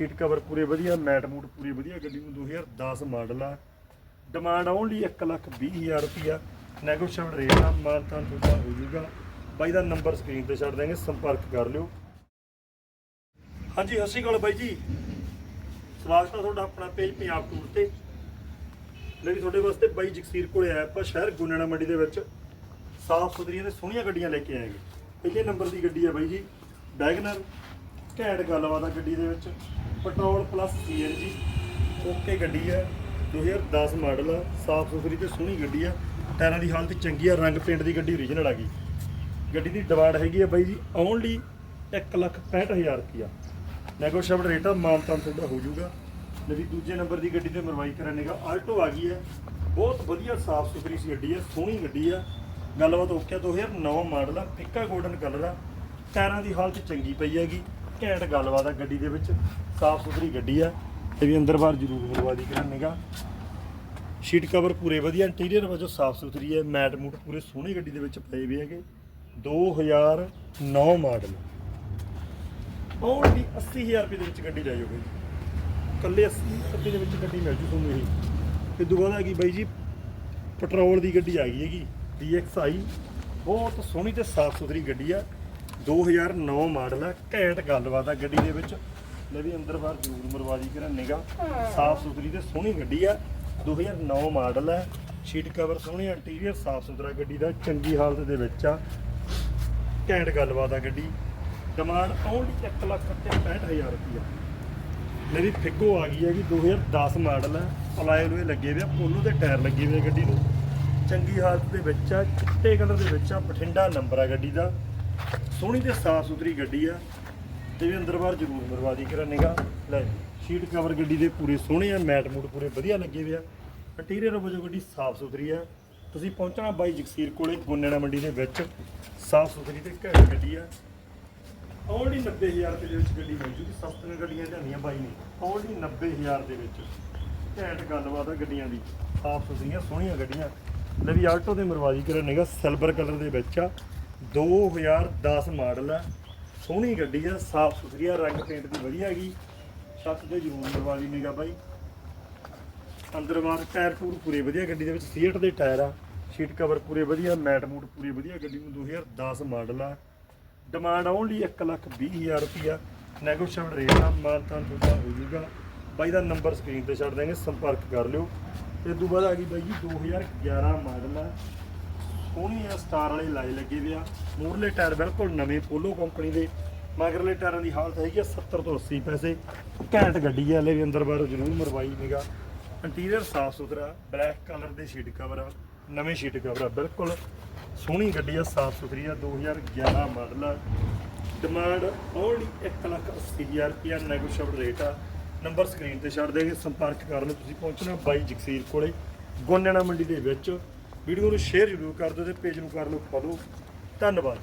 Seat cover ਪੂਰੇ ਵਧੀਆ, mat ਮੂਟ ਪੂਰੀ ਵਧੀਆ, ਗੱਡੀ ਨੂੰ 2010 ਮਾਡਲ ਆ। ਡਿਮਾਂਡ ਓਨਲੀ 120000 ਰੁਪਿਆ ਨੈਗੋਸ਼ੀਏਬਲ ਰੇਟ ਆ ਮਾਨਤਾਨ ਤੁਹਾਡਾ ਹੋ ਜਾਊਗਾ। ਬਾਈ ਦਾ ਨੰਬਰ ਸਕਰੀਨ ਤੇ ਛੱਡ ਦਾਂਗੇ ਸੰਪਰਕ ਕਰ ਲਿਓ। ਹਾਂਜੀ, ਸਤਿ ਸ਼੍ਰੀ ਅਕਾਲ ਬਾਈ ਜੀ। ਸਵਾਗਤ ਹੈ ਤੁਹਾਡਾ ਆਪਣਾ ਪੇਜ ਪੰਜਾਬ ਟੂਰ ਤੇ। ਲੈ ਵੀ ਤੁਹਾਡੇ ਵਾਸਤੇ ਬਾਈ ਜਗਸੀਰ ਕੋਲੇ ਆਇਆ ਆਪਾਂ, ਸ਼ਹਿਰ ਗੁੰਨਣਾ ਮੰਡੀ ਦੇ ਵਿੱਚ। ਸਾਫ਼ ਸੁਥਰੀਆਂ ਤੇ ਸੋਹਣੀਆਂ ਗੱਡੀਆਂ ਲੈ ਕੇ ਆਏਗੇ ਪਹਿਲੇ ਨੰਬਰ ਦੀ ਗੱਡੀ ਹੈ ਬਾਈ ਜੀ ਵੈਗਨਰ ਘੈਂਟ ਗੱਲਬਾਤ ਆ ਗੱਡੀ ਦੇ ਵਿੱਚ। ਪੈਟਰੋਲ ਪਲੱਸ ਸੀਐਨਜੀ ਓਕੇ ਗੱਡੀ ਹੈ 2010 ਮਾਡਲ ਆ ਸਾਫ਼ ਸੁਥਰੀ ਤੇ ਸੋਹਣੀ ਗੱਡੀ ਆ ਟਾਇਰਾਂ ਦੀ ਹਾਲਤ ਚੰਗੀ ਆ ਰੰਗ ਪੇਂਟ ਦੀ ਗੱਡੀ ਓਰੀਜਨਲ ਆ ਗਈ। ਗੱਡੀ ਦੀ ਡਿਮਾਂਡ ਹੈਗੀ ਆ ਬਾਈ ਜੀ ਓਨਲੀ 165000 ਰੁਪਿਆ ਨੈਗੋਸ਼ੀਏਬਲ ਰੇਟ ਆ ਮਾਨਤਾਨ ਤੁਹਾਡਾ ਹੋ ਜਾਊਗਾ। ਜਿਹੜੀ ਦੂਜੇ ਨੰਬਰ ਦੀ ਗੱਡੀ ਤੇ ਮਰਵਾਈ ਕਰਨੇਗਾ ਆਲਟੋ ਆ ਗਈ ਹੈ ਬਹੁਤ ਵਧੀਆ ਸਾਫ਼ ਸੁਥਰੀ ਸੀ ਗੱਡੀ ਆ ਸੋਹਣੀ ਗੱਡੀ ਆ। ਗੱਲਬਾਤ ਓਕੇ ਆ, 2009 ਮਾਡਲ ਆ ਫਿੱਕਾ ਗੋਲਡਨ ਕਲਰ ਆ ਟਾਇਰਾਂ ਦੀ ਹਾਲਤ ਚੰਗੀ ਪਈ ਹੈਗੀ। ਘੈਂਟ ਗੱਲਬਾਤ ਆ ਗੱਡੀ ਦੇ ਵਿੱਚ। ਸਾਫ਼ ਸੁਥਰੀ ਗੱਡੀ ਆ। ਤੇ ਵੀ ਅੰਦਰ ਬਾਹਰ ਜ਼ਰੂਰ ਮਰਵਾਦੀ ਕਰਨੇਗਾ ਸ਼ੀਟ ਕਵਰ ਪੂਰੇ ਵਧੀਆ ਇੰਟੀਰੀਅਰ ਵਜੋਂ ਸਾਫ਼ ਸੁਥਰੀ ਹੈ ਮੈਟ ਮੂਟ ਪੂਰੇ ਸੋਹਣੀ ਗੱਡੀ ਦੇ ਵਿੱਚ ਪਏ ਵੀ ਹੈਗੇ। 2009 ਮਾਡਲ। ਓਨਲੀ 80000 ਰੁਪਏ ਦੇ ਵਿੱਚ ਗੱਡੀ ਲੈ ਜਾਓਗੇ ਕੱਲੇ 80 ਰੁਪਏ ਦੇ ਵਿੱਚ ਗੱਡੀ ਮਿਲ ਜੂ ਤੁਹਾਨੂੰ ਇਹ। ਤੇ ਦੁਬਾਰਾ ਆ ਗਈ ਬਾਈ ਜੀ, ਪੈਟਰੋਲ ਦੀ ਗੱਡੀ ਆ ਗਈ ਹੈਗੀ। DXi ਬਹੁਤ ਸੋਹਣੀ ਤੇ ਸਾਫ਼ ਸੁਥਰੀ ਗੱਡੀ ਆ। 2009 ਮਾਡਲ ਆ ਘੈਂਟ ਗੱਲਬਾਤ ਆ ਗੱਡੀ ਦੇ ਵਿੱਚ। ਲੈ ਵੀ ਅੰਦਰ ਬਾਹਰ ਜ਼ਰੂਰ ਮਰਵਾਜੀ ਕਰਨੇਗਾ ਸਾਫ਼ ਸੁਥਰੀ ਤੇ ਸੋਹਣੀ ਗੱਡੀ ਆ 2009 ਮਾਡਲ ਆ ਸ਼ੀਟ ਕਵਰ ਸੋਹਣੀ ਇੰਟੀਰੀਅਰ ਸਾਫ਼ ਸੁਥਰਾ ਗੱਡੀ ਦਾ ਚੰਗੀ ਹਾਲਤ ਦੇ ਵਿੱਚ ਆ। ਘੈਂਟ ਗੱਲਬਾਤ ਆ ਗੱਡੀ। ਡਿਮਾਂਡ ਓਨਲੀ 1 ਲੱਖ ਤੇ 65000 ਰੁਪਇਆ ਮੇਰੀ ਫਿੱਗੋ ਆ ਗਈ ਹੈਗੀ 2010 ਮਾਡਲ ਹੈ ਅਲਾਏ ਲੋਏ ਲੱਗੇ ਹੋਏ ਆ ਪੋਲੋ ਦੇ ਟਾਇਰ ਲੱਗੇ ਹੋਏ ਗੱਡੀ ਨੂੰ। ਚੰਗੀ ਹਾਲਤ ਦੇ ਵਿੱਚ ਆ ਚਿੱਟੇ ਕਲਰ ਦੇ ਵਿੱਚ ਆ ਬਠਿੰਡਾ ਨੰਬਰ ਆ ਗੱਡੀ ਦਾ। ਸੋਹਣੀ ਤੇ ਸਾਫ਼ ਸੁਥਰੀ ਗੱਡੀ ਆ ਤੇ ਵੀ ਅੰਦਰ ਬਾਹਰ ਜ਼ਰੂਰ ਮਰਵਾਦੀ ਕਰਨੇਗਾ ਲੈ ਸ਼ੀਟ ਕਵਰ ਗੱਡੀ ਦੇ ਪੂਰੇ ਸੋਹਣੇ ਆ, ਮੈਟ ਮੂਟ ਪੂਰੇ ਵਧੀਆ ਲੱਗੇ ਹੋਏ ਆ। ਇੰਟੀਰੀਅਰ ਵਜੋਂ ਗੱਡੀ ਸਾਫ਼ ਸੁਥਰੀ ਆ। ਤੁਸੀਂ ਪਹੁੰਚਣਾ ਬਾਈ ਜਗਸੀਰ ਕੋਲੇ, ਗੋਨੇਣਾ ਮੰਡੀ ਦੇ ਵਿੱਚ। ਸਾਫ਼ ਸੁਥਰੀ ਤੇ ਘੈਂਟ ਗੱਡੀ ਆ। ਓਨਲੀ 90000 ਰੁਪਏ ਦੇ ਵਿੱਚ ਗੱਡੀ ਮਿਲ ਜੂਗੀ। ਸਸਤੀਆਂ ਗੱਡੀਆਂ ਲਿਆਂਦੀਆਂ ਬਾਈ ਨੇ। ਓਨਲੀ 90000 ਦੇ ਵਿੱਚ ਘੈਂਟ ਗੱਲਬਾਤ ਆ ਗੱਡੀਆਂ ਦੀ। ਸਾਫ਼ ਸੁਥਰੀਆਂ, ਸੋਹਣੀਆਂ ਗੱਡੀਆਂ। ਲੈ ਵੀ ਆਲਟੋ ਦੇ ਮਰਵਾਜੀ ਕਰਨੇਗਾ ਸਿਲਵਰ ਕਲਰ ਦੇ ਵਿੱਚ ਆ। 2010 ਮਾਡਲ ਆ। ਸੋਹਣੀ ਗੱਡੀ ਆ, ਸਾਫ਼ ਸੁਥਰੀ ਆ, ਰੰਗ ਪੇਂਟ ਦੀ ਵਧੀਆ ਹੈਗੀ। ਛੱਤ ਤੇ ਜ਼ਰੂਰ ਮਰਵਾਜੀ ਨੇਗਾ ਬਾਈ। ਅੰਦਰ ਬਾਹਰ ਟਾਇਰ ਟੂਰ ਪੂਰੇ ਵਧੀਆ, ਗੱਡੀ ਦੇ ਵਿੱਚ ਸੀਟ ਦੇ ਟਾਇਰ ਆ। ਸ਼ੀਟ ਕਵਰ ਪੂਰੇ ਵਧੀਆ, ਮੈਟ ਮੂਟ ਪੂਰੀ ਵਧੀਆ, ਗੱਡੀ ਨੂੰ 2010 ਮਾਡਲ ਆ। ਡਿਮਾਂਡ ਓਨਲੀ 120000 ਰੁਪਿਆ ਨੈਗੋਸ਼ੀਏਬਲ ਰੇਟ ਆ ਮਾਨਤਾਨ ਤੁਹਾਡਾ ਹੋ ਜਾਊਗਾ ਬਾਈ ਦਾ ਨੰਬਰ ਸਕਰੀਨ ਤੇ ਛੱਡ ਦਾਂਗੇ ਸੰਪਰਕ ਕਰ ਲਿਓ। ਤੇ ਤੋਂ ਬਾਅਦ ਆ ਗਈ ਬਾਈ ਜੀ 2011 ਮਾਡਲ ਆ। ਸੋਹਣੀ ਆ, ਸਟਾਰ ਵਾਲੇ ਲਾਏ ਲੱਗੇ ਵੇ ਆ। ਮੂਰਲੇ ਟਾਇਰ ਬਿਲਕੁਲ ਨਵੇਂ ਪੋਲੋ ਕੰਪਨੀ ਦੇ। ਮਗਰਲੇ ਟਾਇਰਾਂ ਦੀ ਹਾਲਤ ਹੈਗੀ ਆ 70 ਤੋਂ 80 ਪੈਸੇ। ਘੈਂਟ ਗੱਡੀ ਆ ਲੈ ਵੀ ਅੰਦਰ ਬਾਹਰ ਜ਼ਰੂਰ ਮਰਵਾਈ ਨਿਗਾ। ਇੰਟੀਰੀਅਰ ਸਾਫ਼ ਸੁਥਰਾ, ਬਲੈਕ ਕਲਰ ਦੇ ਸ਼ੀਟ ਕਵਰ ਆ, ਨਵੇਂ ਸ਼ੀਟ ਕਵਰ ਆ, ਬਿਲਕੁਲ ਸੋਹਣੀ ਗੱਡੀ ਆ, ਸਾਫ਼ ਸੁਥਰੀ ਆ 2011 ਮਾਡਲ ਆ। ਡਿਮਾਂਡ ਓਨਲੀ 180000 ਰੁਪਿਆ ਨੈਗੋਸ਼ੀਏਬਲ ਰੇਟ ਆ। ਨੰਬਰ ਸਕਰੀਨ ਤੇ ਛੱਡ ਦੇਗੇ ਸੰਪਰਕ ਕਰ ਲਓ ਤੁਸੀਂ ਪਹੁੰਚਣਾ ਬਾਈ ਜਗਸੀਰ ਕੋਲੇ ਗੋਨੇਣਾ ਮੰਡੀ ਦੇ ਵਿੱਚ। ਵੀਡੀਓ ਨੂੰ ਸ਼ੇਅਰ ਜ਼ਰੂਰ ਕਰ ਦਿਓ ਤੇ ਪੇਜ ਨੂੰ ਕਰ ਲਓ ਫੋਲੋ ਧੰਨਵਾਦ।